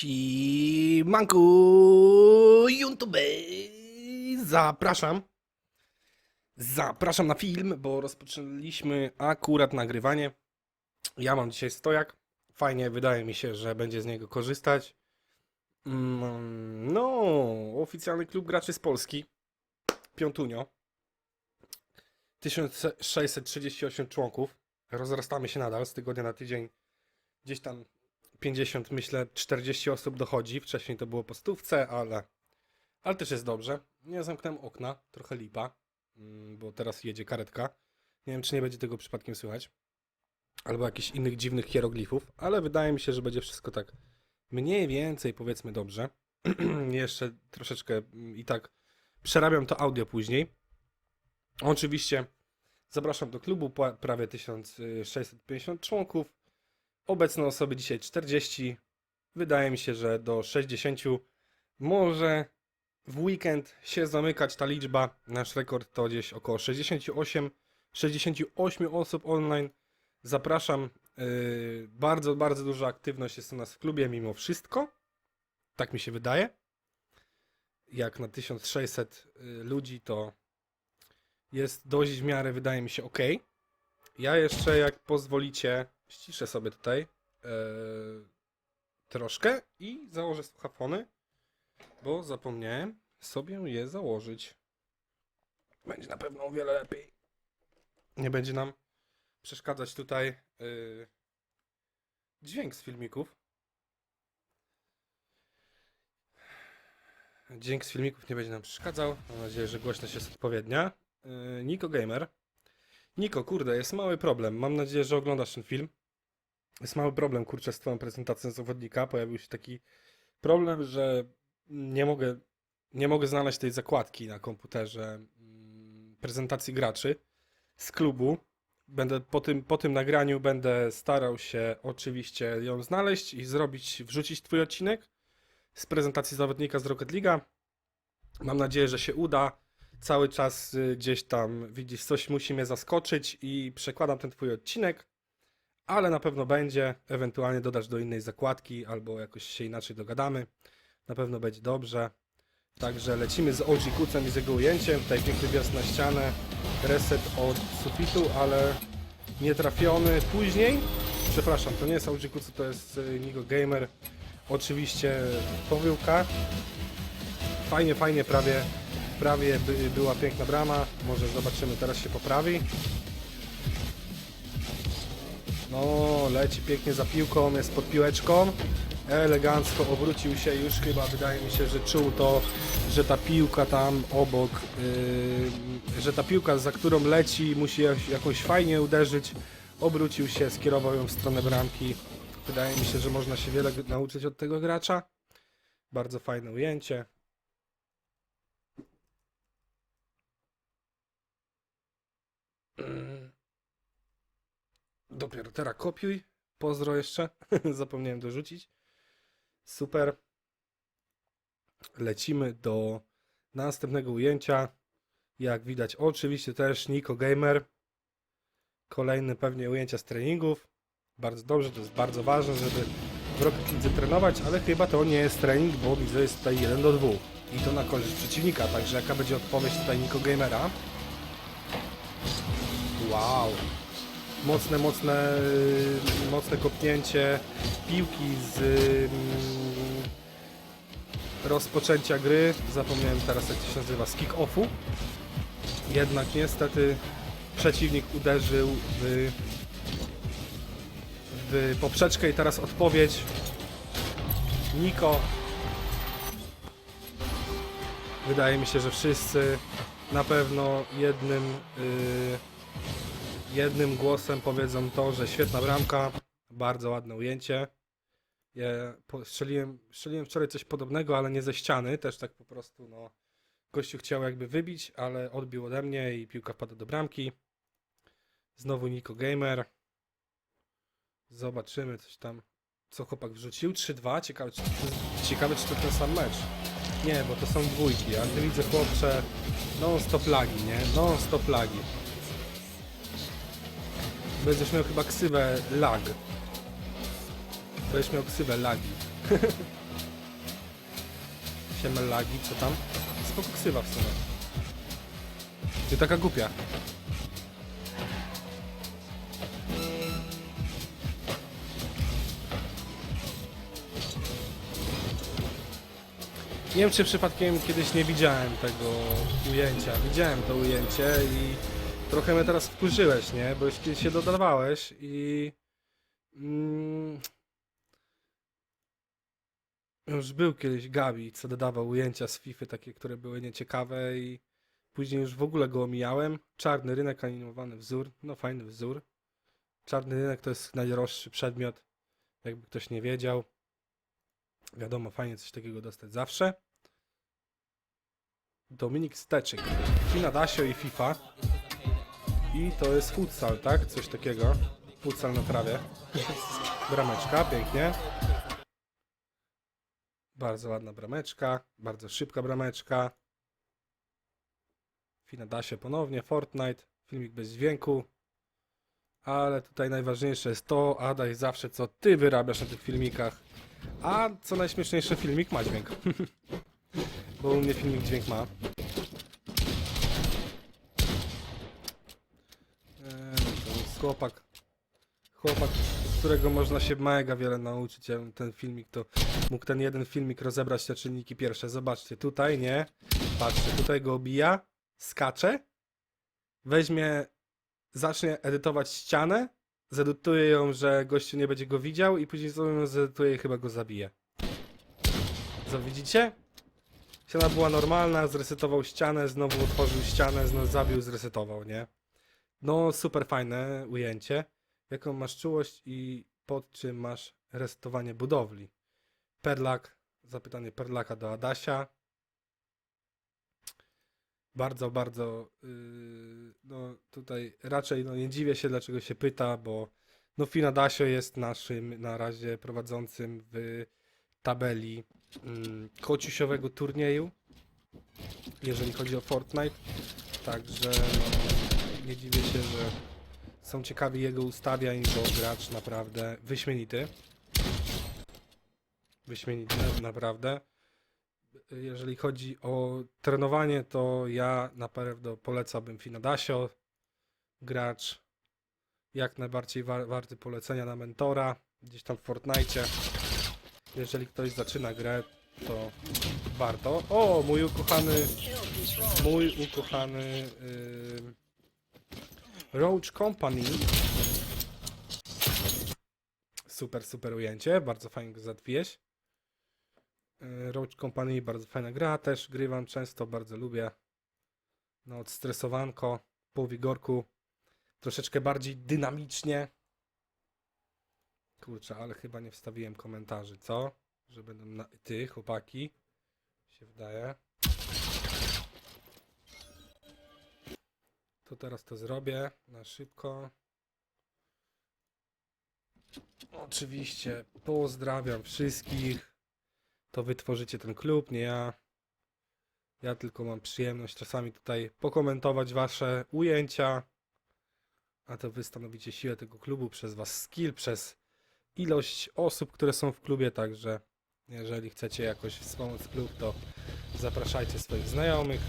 Simanku YouTube! Zapraszam. Zapraszam na film, bo rozpoczęliśmy akurat nagrywanie. Ja mam dzisiaj stojak. Fajnie, wydaje mi się, że będzie z niego korzystać. Mm, No, oficjalny klub graczy z Polski. Piątunio. 1638 członków. Rozrastamy się nadal z tygodnia na tydzień. Gdzieś tam 50, myślę, 40 osób dochodzi. Wcześniej to było po stówce, ale, ale też jest dobrze. Nie zamknąłem okna, trochę lipa, mm, bo teraz jedzie karetka. Nie wiem, czy nie będzie tego przypadkiem słychać. Albo jakichś innych dziwnych hieroglifów, ale wydaje mi się, że będzie wszystko tak mniej więcej, powiedzmy, dobrze. Jeszcze troszeczkę mm, i tak przerabiam to audio później. Oczywiście zapraszam do klubu, prawie 1650 członków. Obecne osoby dzisiaj 40. Wydaje mi się, że do 60 może w weekend się zamykać ta liczba. Nasz rekord to gdzieś około 68, 68 osób online. Zapraszam. Yy, bardzo, bardzo duża aktywność jest u nas w klubie mimo wszystko. Tak mi się wydaje. Jak na 1600 y, ludzi to jest dość w miarę, wydaje mi się, ok. Ja jeszcze, jak pozwolicie, ściszę sobie tutaj e, troszkę i założę słuchafony, bo zapomniałem sobie je założyć. Będzie na pewno o wiele lepiej. Nie będzie nam przeszkadzać tutaj e, dźwięk z filmików. Dźwięk z filmików nie będzie nam przeszkadzał. Mam nadzieję, że głośność jest odpowiednia. E, Niko Gamer. Niko, kurde, jest mały problem. Mam nadzieję, że oglądasz ten film. Jest mały problem, kurczę, z twoją prezentacją zawodnika. Pojawił się taki problem, że nie mogę, nie mogę znaleźć tej zakładki na komputerze mm, prezentacji graczy z klubu. Będę po tym, po tym nagraniu będę starał się oczywiście ją znaleźć i zrobić, wrzucić twój odcinek z prezentacji zawodnika z Rocket League'a. Mam nadzieję, że się uda cały czas y, gdzieś tam widzisz, coś musi mnie zaskoczyć i przekładam ten twój odcinek, ale na pewno będzie, ewentualnie dodasz do innej zakładki albo jakoś się inaczej dogadamy. Na pewno będzie dobrze. Także lecimy z OG Kucem i z jego ujęciem. Tutaj piękny wjazd na ścianę, reset od sufitu, ale nie trafiony. Później, przepraszam, to nie jest OG Kucu, to jest y, Nigo Gamer. Oczywiście pomyłka. Fajnie, fajnie, prawie prawie by, była piękna brama. Może zobaczymy, teraz się poprawi. No, leci pięknie za piłką, jest pod piłeczką. Elegancko obrócił się już chyba, wydaje mi się, że czuł to, że ta piłka tam obok, yy, że ta piłka, za którą leci, musi jak- jakoś fajnie uderzyć. Obrócił się, skierował ją w stronę bramki. Wydaje mi się, że można się wiele nauczyć od tego gracza. Bardzo fajne ujęcie. Mm. Dopiero teraz kopiuj. Pozdro jeszcze. Zapomniałem dorzucić. Super. Lecimy do następnego ujęcia. Jak widać, oczywiście też Niko Gamer. Kolejne pewnie ujęcia z treningów. Bardzo dobrze, to jest bardzo ważne, żeby w Rocket League trenować, ale chyba to nie jest trening, bo widzę jest tutaj 1 do 2. I to na korzyść przeciwnika, także jaka będzie odpowiedź tutaj Niko Gamera? Wow. Mocne, mocne, y, mocne kopnięcie piłki z mm, rozpoczęcia gry. Zapomniałem teraz jak to się nazywa, z kick-offu. Jednak niestety przeciwnik uderzył w, w poprzeczkę i teraz odpowiedź. Niko. Wydaje mi się, że wszyscy na pewno jednym yy, jednym głosem powiedzą to, że świetna bramka, bardzo ładne ujęcie. Po- strzeliłem, strzeliłem wczoraj coś podobnego, ale nie ze ściany, też tak po prostu, no. Gościu chciał jakby wybić, ale odbił ode mnie i piłka wpadła do bramki. Znowu Niko Gamer. Zobaczymy coś tam, co chłopak wrzucił. 3-2, ciekawe czy, ciekawe czy to ten sam mecz. Nie, bo to są dwójki, a ty widzę chłopcze non-stop lagi, nie? Non-stop lagi. Będziesz miał chyba ksywę lag. Będziesz miał ksywę lagi. Siemellagi, co tam? Spoko ksywa w sumie. Ty taka głupia. Nie wiem, czy przypadkiem kiedyś nie widziałem tego ujęcia. Widziałem to ujęcie i trochę mnie teraz wkurzyłeś, nie? Bo już kiedyś się dodawałeś i... Mm, już był kiedyś Gabi, co dodawał ujęcia z FIFA, takie, które były nieciekawe i później już w ogóle go omijałem. Czarny rynek, animowany wzór, no fajny wzór. Czarny rynek to jest najdroższy przedmiot, jakby ktoś nie wiedział. Wiadomo, fajnie coś takiego dostać zawsze. Dominik Steczyk, Kina Dasio i FIFA. I to jest futsal, tak? Coś takiego. Futsal na trawie. Brameczka, pięknie. Bardzo ładna brameczka, bardzo szybka brameczka. Fina Dasie ponownie, Fortnite, filmik bez dźwięku. Ale tutaj najważniejsze jest to, Adaś, zawsze co ty wyrabiasz na tych filmikach. A co najśmieszniejsze, filmik ma dźwięk. Bo u mnie filmik dźwięk ma. Eee, to jest chłopak. Chłopak, z którego można się mega wiele nauczyć. Ja ten filmik to mógł ten jeden filmik rozebrać te czynniki pierwsze. Zobaczcie, tutaj nie. Patrzcie, tutaj go obija, skacze, weźmie, zacznie edytować ścianę, zedytuje ją, że gościu nie będzie go widział i później znowu zedytuje i chyba go zabije. Co widzicie? Ściana była normalna, zresetował ścianę, znowu otworzył ścianę, znowu zabił, zresetował, nie? No, super fajne ujęcie. Jaką masz czułość i pod czym masz resetowanie budowli? Perlak, zapytanie Perlaka do Adasia. Bardzo, bardzo, yy, no tutaj raczej no, nie dziwię się, dlaczego się pyta, bo no Fina Dasio jest naszym na razie prowadzącym w tabeli mm, kociusiowego turnieju, jeżeli chodzi o Fortnite. Także no, nie dziwię się, że są ciekawi jego ustawiań, bo gracz naprawdę wyśmienity. Wyśmienity, naprawdę. Jeżeli chodzi o trenowanie, to ja na pewno polecałbym Finadasio. Gracz jak najbardziej wa- warty polecenia na mentora, gdzieś tam w Fortnite. Jeżeli ktoś zaczyna grę, to warto. O, mój ukochany, mój ukochany yy, Roach Company. Super, super ujęcie, bardzo fajnie go zatwiłeś. Yy, Roach Company, bardzo fajna gra, też grywam często, bardzo lubię. No, odstresowanko, po wigorku, troszeczkę bardziej dynamicznie. Kurczę, ale chyba nie wstawiłem komentarzy, co? Że będą na... ty, chłopaki, się wydaje. To teraz to zrobię na szybko. Oczywiście pozdrawiam wszystkich. To wy tworzycie ten klub, nie ja. Ja tylko mam przyjemność czasami tutaj pokomentować wasze ujęcia. A to wy stanowicie siłę tego klubu przez was skill, przez ilość osób, które są w klubie, także jeżeli chcecie jakoś wspomóc klub, to zapraszajcie swoich znajomych.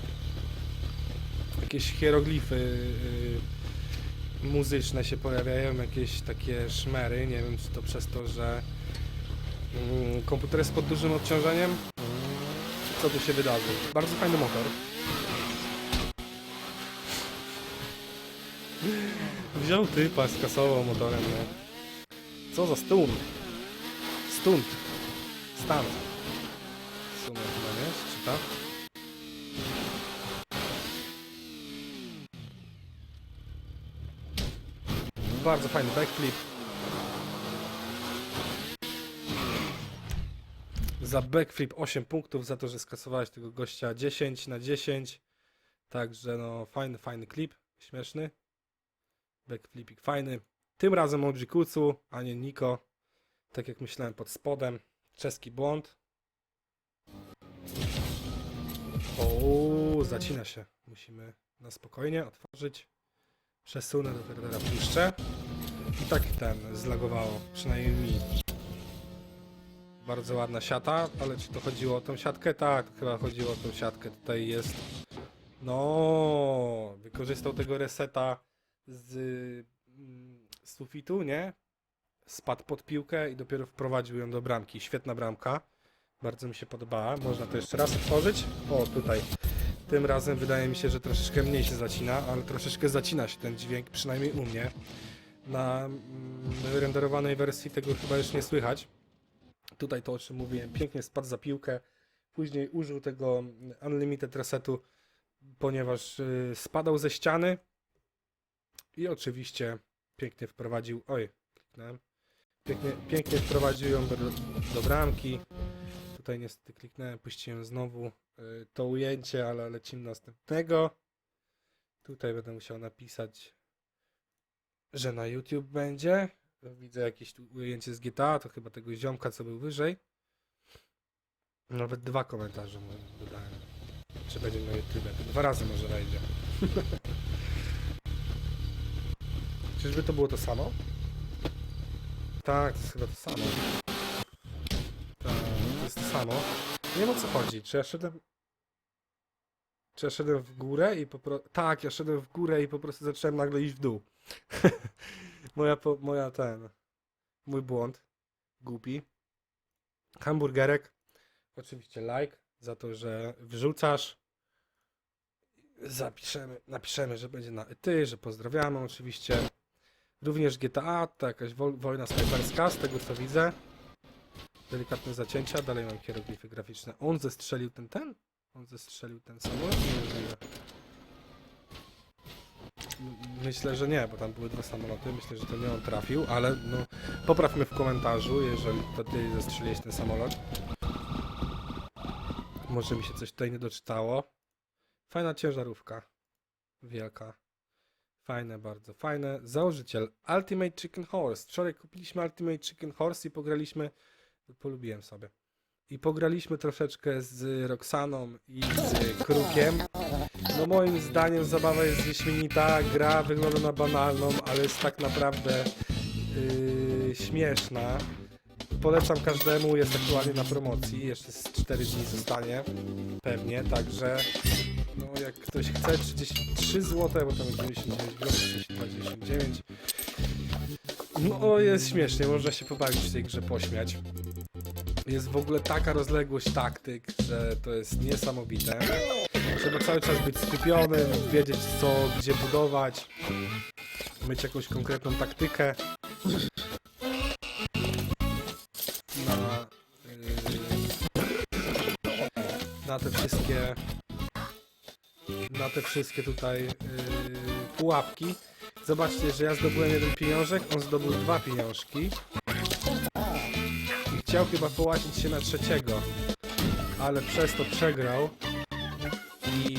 Jakieś hieroglify yy, muzyczne się pojawiają, jakieś takie szmery, nie wiem czy to przez to, że yy, komputer jest pod dużym obciążeniem. Co tu się wydarzy? Bardzo fajny motor. Wziął typa, skasował motorem, nie? Co za stun? Stunt. Stunt. Bardzo fajny backflip. Za backflip 8 punktów, za to, że skasowałeś tego gościa 10 na 10. Także no, fajny, fajny klip, śmieszny. Backflipik fajny. Tym razem Kucu, a nie Niko. Tak jak myślałem pod spodem. Czeski błąd. O, zacina się. Musimy na spokojnie otworzyć. Przesunę, dopiero teraz puszczę. I tak ten zlagowało, przynajmniej mi. Bardzo ładna siata, ale czy to chodziło o tą siatkę? Tak, chyba chodziło o tą siatkę. Tutaj jest. No, wykorzystał tego reseta z mm, sufitu, nie? Spadł pod piłkę i dopiero wprowadził ją do bramki. Świetna bramka. Bardzo mi się podobała. Można to jeszcze raz otworzyć. O, tutaj. Tym razem wydaje mi się, że troszeczkę mniej się zacina, ale troszeczkę zacina się ten dźwięk, przynajmniej u mnie. Na mm, renderowanej wersji tego chyba już nie słychać. Tutaj to, o czym mówiłem, pięknie spadł za piłkę. Później użył tego Unlimited Resetu, ponieważ y, spadał ze ściany. I oczywiście pięknie wprowadził. Oj, kliknąłem. Pięknie, pięknie wprowadził ją do, do bramki. Tutaj niestety kliknąłem, puściłem znowu y, to ujęcie, ale lecimy następnego. Tutaj będę musiał napisać, że na YouTube będzie. Widzę jakieś tu ujęcie z GTA, to chyba tego ziomka, co był wyżej. Nawet dwa komentarze dodałem. Czy będzie na YouTube? Dwa razy może wejdzie. Czyżby to było to samo? Tak, to jest chyba to samo. Samo. Nie wiem o co chodzi. Czy ja szedłem... Czy ja szedłem w górę i po prostu... Tak, ja szedłem w górę i po prostu zacząłem nagle iść w dół. moja, po... moja ten... Mój błąd. Głupi. Hamburgerek. Oczywiście like za to, że wrzucasz. Zapiszemy, napiszemy, że będzie na ty, że pozdrawiamy oczywiście. Również GTA, to jakaś wo- wojna snajperska, z tego co widzę. Delikatne zacięcia, dalej mam hieroglify graficzne. On zestrzelił ten, ten? On zestrzelił ten samolot? Myślę, że nie, bo tam były dwa samoloty. Myślę, że to nie on trafił, ale no, poprawmy w komentarzu, jeżeli to ty zestrzeliłeś ten samolot. Może mi się coś tutaj nie doczytało. Fajna ciężarówka. Wielka. Fajne, bardzo fajne. Założyciel Ultimate Chicken Horse. Wczoraj kupiliśmy Ultimate Chicken Horse i pograliśmy. Polubiłem sobie. I pograliśmy troszeczkę z Roxaną i z Krukiem. No moim zdaniem zabawa jest wyśmienita. Gra wygląda na banalną, ale jest tak naprawdę yy, śmieszna. Polecam każdemu, jest aktualnie na promocji. Jeszcze z 4 dni zostanie. Pewnie, także no jak ktoś chce 33 zł, bo tam jest 99 groszy, 32,99. No jest śmiesznie, można się pobawić w tej grze, pośmiać. Jest w ogóle taka rozległość taktyk, że to jest niesamowite. Trzeba cały czas być skupionym, wiedzieć co, gdzie budować, mieć jakąś konkretną taktykę. Na, yy, na te wszystkie na te wszystkie tutaj yy, pułapki. Zobaczcie, że ja zdobyłem jeden pieniążek, on zdobył dwa pieniążki. Chciał chyba połacić się na trzeciego, ale przez to przegrał. I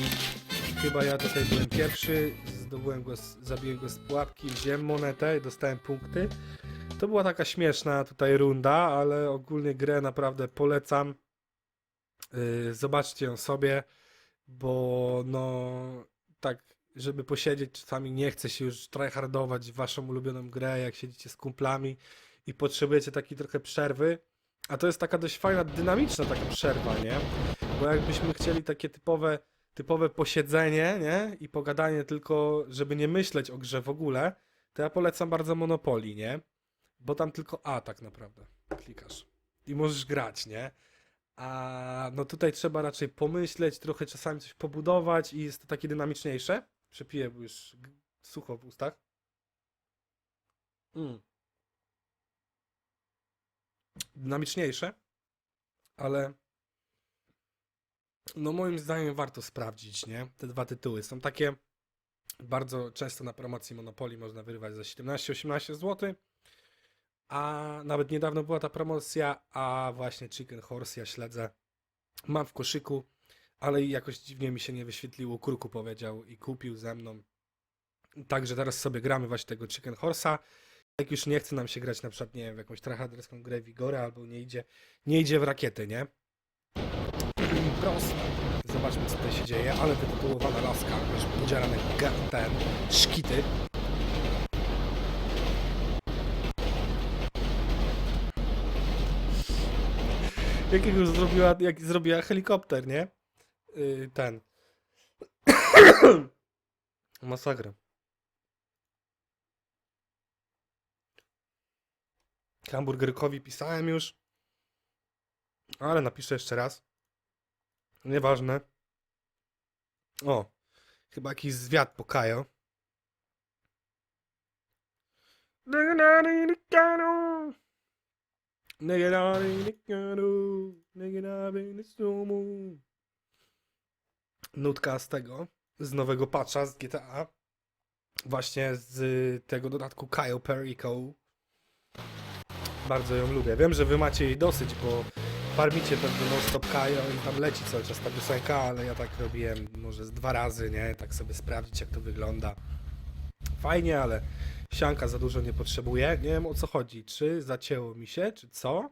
chyba ja tutaj byłem pierwszy, zdobyłem go, zabiłem go z pułapki, wziąłem monetę i dostałem punkty. To była taka śmieszna tutaj runda, ale ogólnie grę naprawdę polecam. Yy, zobaczcie ją sobie bo no tak, żeby posiedzieć czasami nie chce się już tryhardować w waszą ulubioną grę, jak siedzicie z kumplami i potrzebujecie takiej trochę przerwy, a to jest taka dość fajna, dynamiczna taka przerwa, nie? Bo jakbyśmy chcieli takie typowe, typowe posiedzenie, nie? I pogadanie tylko, żeby nie myśleć o grze w ogóle, to ja polecam bardzo Monopoly, nie? Bo tam tylko A tak naprawdę klikasz. I możesz grać, nie? A no tutaj trzeba raczej pomyśleć, trochę czasami coś pobudować i jest to takie dynamiczniejsze. Przepiję, bo już sucho w ustach. Mm. Dynamiczniejsze, ale no moim zdaniem warto sprawdzić, nie? Te dwa tytuły są takie bardzo często na promocji Monopoly można wyrywać za 17-18 zł. A nawet niedawno była ta promocja, a właśnie Chicken Horse ja śledzę. Mam w koszyku, ale jakoś dziwnie mi się nie wyświetliło. Kurku powiedział i kupił ze mną. Także teraz sobie gramy właśnie tego Chicken Horse'a. Jak już nie chce nam się grać na przykład, nie wiem, w jakąś tryharderską grę Vigora albo nie idzie, nie idzie w rakiety, nie? Prosto. Zobaczmy co tutaj się dzieje, ale wytytułowana laska, już podzielane ten, szkity. Jakiego zrobiła, jak zrobiła helikopter, nie? Yy, ten. Masakra. Hamburgerkowi pisałem już. Ale napiszę jeszcze raz. Nieważne. O, chyba jakiś zwiat po Kajo. Nutka z tego, z nowego patcha z GTA. Właśnie z tego dodatku Kajo Perico. Bardzo ją lubię. Wiem, że wy macie jej dosyć, bo farmicie pewnie non stop Kajo i tam leci cały czas ta piosenka, ale ja tak robiłem może z dwa razy, nie? Tak sobie sprawdzić jak to wygląda. Fajnie, ale sianka za dużo nie potrzebuje. Nie wiem o co chodzi. Czy zacięło mi się, czy co?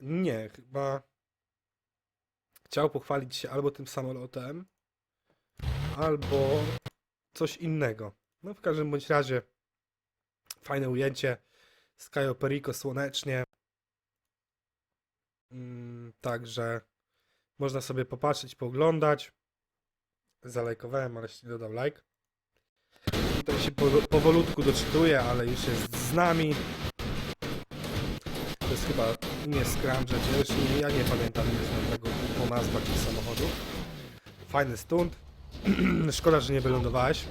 Nie, chyba chciał pochwalić się albo tym samolotem, albo coś innego. No w każdym bądź razie fajne ujęcie. Sky Perico słonecznie. Mm, także można sobie popatrzeć, pooglądać. Zalajkowałem, ale się nie dodał like. Tutaj się po, powolutku doczytuje, ale już jest z nami. To jest chyba nie Scramjet, ja nie pamiętam, nie znam tego po nazwach tych samochodów. Fajny stunt. Szkoda, że nie wylądowałeś.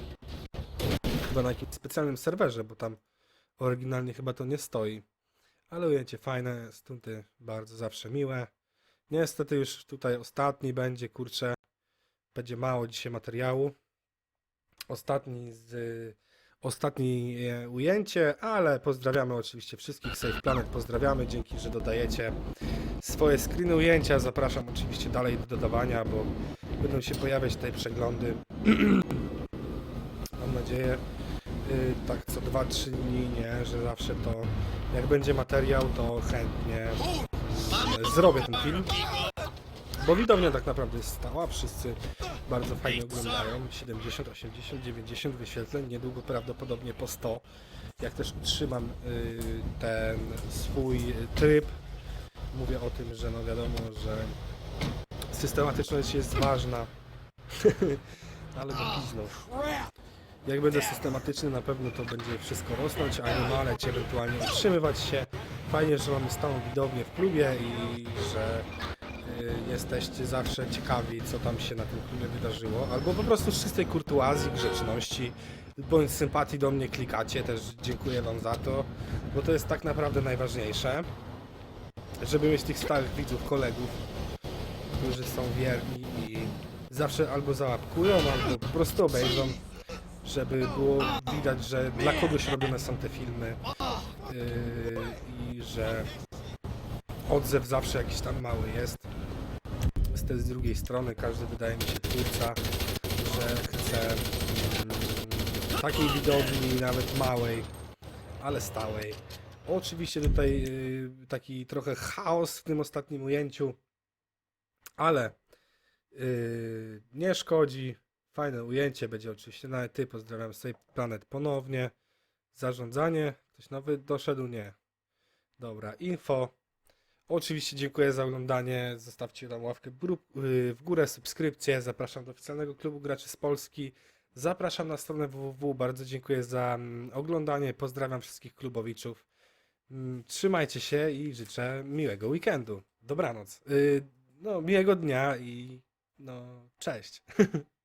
Chyba na jakimś specjalnym serwerze, bo tam oryginalnie chyba to nie stoi. Ale ujęcie fajne, stunty bardzo zawsze miłe. Niestety już tutaj ostatni będzie, kurczę. Będzie mało dzisiaj materiału. Ostatni z ostatnie ujęcie, ale pozdrawiamy oczywiście wszystkich Safe Planet, pozdrawiamy, dzięki, że dodajecie swoje screeny ujęcia, zapraszam oczywiście dalej do dodawania, bo będą się pojawiać tutaj przeglądy. Mam nadzieję, tak co 2-3 dni, nie, że zawsze to, jak będzie materiał, to chętnie y, zrobię ten film. Bo widownia tak naprawdę jest stała, wszyscy bardzo fajnie oglądają. 70, 80, 90 wyświetleń, niedługo prawdopodobnie po 100. Jak też utrzymam y, ten swój tryb, mówię o tym, że no wiadomo, że systematyczność jest ważna. Ale go piznął. Jak będę systematyczny, na pewno to będzie wszystko rosnąć, a nie maleć, ewentualnie utrzymywać się. Fajnie, że mamy stałą widownię w klubie i że y, jesteście zawsze ciekawi, co tam się na tym klubie wydarzyło. Albo po prostu z czystej kurtuazji, grzeczności, bądź sympatii do mnie klikacie, też dziękuję Wam za to, bo to jest tak naprawdę najważniejsze, żeby mieć tych stałych widzów, kolegów, którzy są wierni i zawsze albo załapkują, albo po prostu obejrzą, żeby było widać, że dla kogoś robione są te filmy yy, i że odzew zawsze jakiś tam mały jest. Z tej z drugiej strony każdy wydaje mi się twórca, że chce mm, takiej widowni, nawet małej, ale stałej. Oczywiście tutaj yy, taki trochę chaos w tym ostatnim ujęciu, ale yy, nie szkodzi. Fajne ujęcie będzie oczywiście. Nawet ty pozdrawiam tej planet ponownie. Zarządzanie. Ktoś nowy doszedł? Nie. Dobra, info. Oczywiście dziękuję za oglądanie. Zostawcie tam ławkę yy, w górę, subskrypcję. Zapraszam do oficjalnego klubu graczy z Polski. Zapraszam na stronę www. Bardzo dziękuję za mm, oglądanie. Pozdrawiam wszystkich klubowiczów. Mm, Trzymajcie się i życzę miłego weekendu. Dobranoc. Yy, no, miłego dnia i no, cześć.